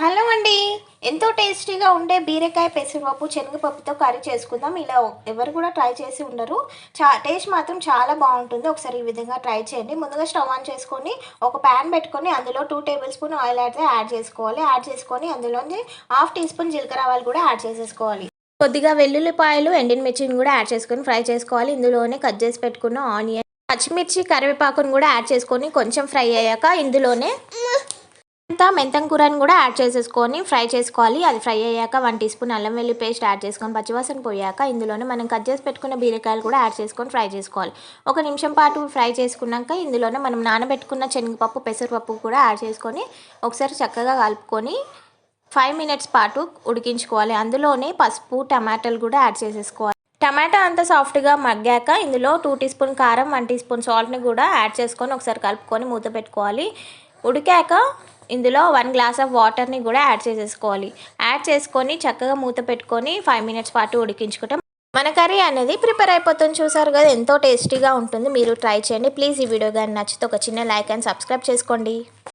Hello అండి. ఎంతో టేస్టీగా ఉండే బీరకాయ పెసరపప్పు శనగపప్పుతో కర్రీ చేసుకుందాం. ఇలా ఎవరు కూడా ట్రై చేసి ఉండరు. చా టేస్ట్ మాత్రం చాలా బాగుంటుంది. ఒకసారి ఈ విధంగా ట్రై చేయండి. ముందుగా స్టవ్ ఆన్ చేసుకొని ఒక ప్యాన్ పెట్టుకొని అందులో టూ టేబుల్ స్పూన్ ఆయిల్ అయితే యాడ్ చేసుకోవాలి. యాడ్ చేసుకొని అందులోని హాఫ్ టీ స్పూన్ జీలకర్ర ఆవాలు కూడా యాడ్ చేసేసుకోవాలి. కొద్దిగా వెల్లుల్లిపాయలు ఎండిన మిర్చిని కూడా యాడ్ చేసుకొని ఫ్రై చేసుకోవాలి. ఇందులోనే కట్ చేసి పెట్టుకున్న ఆనియన్ పచ్చిమిర్చి కరివేపాకును కూడా యాడ్ చేసుకొని కొంచెం ఫ్రై అయ్యాక ఇందులోనే అంతా మెంతం కూరని కూడా యాడ్ చేసేసుకొని ఫ్రై చేసుకోవాలి. అది ఫ్రై అయ్యాక వన్ టీ స్పూన్ అల్లం వెల్లి పేస్ట్ యాడ్ చేసుకొని పచ్చివాసన పోయాక ఇందులోనే మనం కట్ చేసి పెట్టుకున్న బీరకాయలు కూడా యాడ్ చేసుకొని ఫ్రై చేసుకోవాలి. ఒక నిమిషం పాటు ఫ్రై చేసుకున్నాక ఇందులోనే మనం నానబెట్టుకున్న శనగపప్పు పెసరపప్పు కూడా యాడ్ చేసుకొని ఒకసారి చక్కగా కలుపుకొని ఫైవ్ మినిట్స్ పాటు ఉడికించుకోవాలి. అందులోనే పసుపు టమాటాలు కూడా యాడ్ చేసేసుకోవాలి. టమాటా అంతా సాఫ్ట్గా మగ్గాక ఇందులో టూ టీ స్పూన్ కారం వన్ టీ స్పూన్ సాల్ట్ని కూడా యాడ్ చేసుకొని ఒకసారి కలుపుకొని మూత పెట్టుకోవాలి. ఉడికాక ఇందులో వన్ గ్లాస్ ఆఫ్ వాటర్ని కూడా యాడ్ చేసేసుకోవాలి. యాడ్ చేసుకొని చక్కగా మూత పెట్టుకొని ఫైవ్ మినిట్స్ పాటు ఉడికించుకుంటే మన కర్రీ అనేది ప్రిపేర్ అయిపోతుంది. చూసారు కదా ఎంతో టేస్టీగా ఉంటుంది. మీరు ట్రై చేయండి. ప్లీజ్ ఈ వీడియో కానీ నచ్చితే ఒక చిన్న లైక్ అండ్ సబ్స్క్రైబ్ చేసుకోండి.